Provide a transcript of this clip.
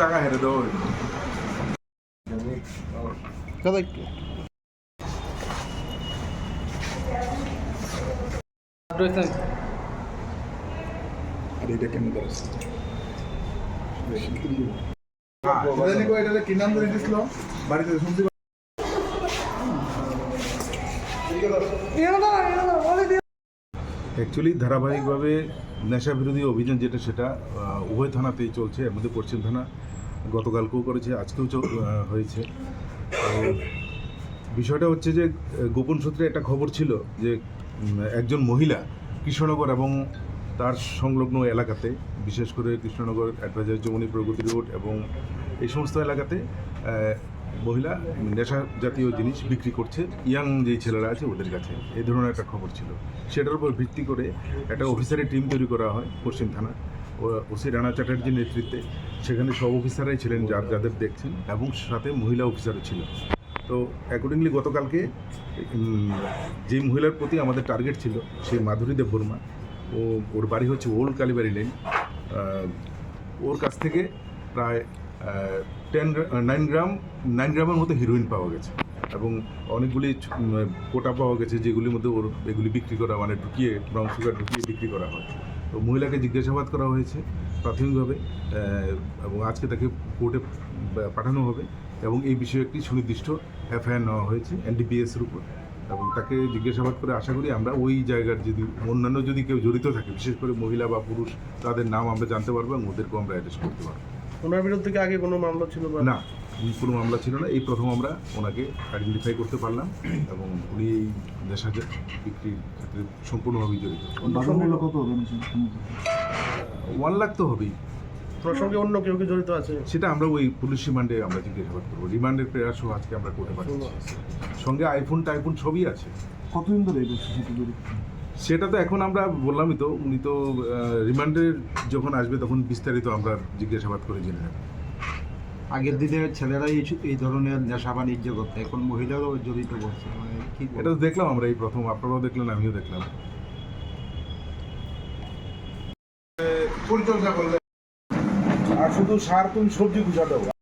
জায়গা হেরে দেবো দাদা একটু কি নাম ধরে দিছিল বাড়িতে শুনতে অ্যাকচুয়ালি ধারাবাহিকভাবে নেশা বিরোধী অভিযান যেটা সেটা উভয় থানাতেই চলছে, এর মধ্যে পশ্চিম থানা গতকালকেও করেছে, আজকেও হয়েছে। বিষয়টা হচ্ছে যে, গোপন সূত্রে একটা খবর ছিল যে একজন মহিলা কৃষ্ণনগর এবং তার সংলগ্ন এলাকাতে, বিশেষ করে কৃষ্ণনগর অ্যাডভাইজার যমুনী প্রগতি রোড এবং এই সমস্ত এলাকাতে মহিলা নেশা জাতীয় জিনিস বিক্রি করছে, ইয়াং যেই ছেলেরা আছে ওদের কাছে। এই ধরনের একটা খবর ছিল। সেটার উপর ভিত্তি করে একটা অফিসারের টিম তৈরি করা হয় পশ্চিম থানা। ও- ওসি রানা চ্যাটার্জির নেতৃত্বে। সেখানে সব অফিসারাই ছিলেন যার, যাদের দেখছেন এবং সাথে মহিলা অফিসারও ছিল। তো অ্যাকর্ডিংলি গতকালকে যে মহিলার প্রতি আমাদের টার্গেট ছিল সেই মাধুরী দেব বর্মা। ও, ওর বাড়ি হচ্ছে ওল্ড কালীবাড়ি লেন ওর কাছ থেকে প্রায় টেন নাইন গ্রাম নাইন গ্রামের মতো হিরোইন পাওয়া গেছে। এবং অনেকগুলি কোটা পাওয়া গেছে যেগুলির মধ্যে ওর, এগুলি বিক্রি করা মানে ঢুকিয়ে ব্রাউন সুগার ঢুকিয়ে বিক্রি করা হয়। তো মহিলাকে জিজ্ঞাসাবাদ করা হয়েছে প্রাথমিকভাবে এবং আজকে তাকে কোর্টে পাঠানো হবে। এবং এই বিষয়ে একটি সুনির্দিষ্ট এফআইআর নেওয়া হয়েছে এনডিপিএসের উপর। এবং তাকে জিজ্ঞাসাবাদ করে আশা করি আমরা ওই জায়গার যদি, অন্যান্য যদি কেউ জড়িত থাকে, বিশেষ করে মহিলা বা পুরুষ, তাদের নাম আমরা জানতে পারব এবং ওদেরকেও আমরা অ্যারেস্ট করতে পারব। ওনার বিরুদ্ধে কি আগে কোনো মামলা ছিল বা না কোনো মামলা ছিল না। এই প্রথম আমরা ওনাকে আইডেন্টিফাই করতে পারলাম এবং উনি এই নেশা বিক্রির ক্ষেত্রে সম্পূর্ণভাবেই জড়িত। বাধামূলক ওয়ান লাখ তো হবেই। ওনার সঙ্গে অন্য কেউ কি জড়িত আছে? সেটা আমরা ওই পুলিশ রিমান্ডে আমরা জিজ্ঞাসাবাদ করব। রিমান্ডের প্রেয়ার সহ আজকে আমরা করতে পারছি সঙ্গে আইফোন টাইফোন সবই আছে। কতদিন ধরে এই জড়িত? সেটা তো এখন আমরা বললামই তো উনি তো রিমান্ডে যখন আসবে তখন বিস্তারিত আমরা জিজ্ঞাসাবাদ করে জেনে নেব। আগের দিনে ছেলেরাই এই- এই ধরনের নেশা বাণিজ্য করতো এখন মহিলারাও জড়িত করছে মানে কি এটা তো দেখলাম আমরা এই প্রথম আপনারাও দেখলেন আমিও দেখলাম। পরিচর্যা করলে আর শুধু সার তুমি সবজি গুছা দাও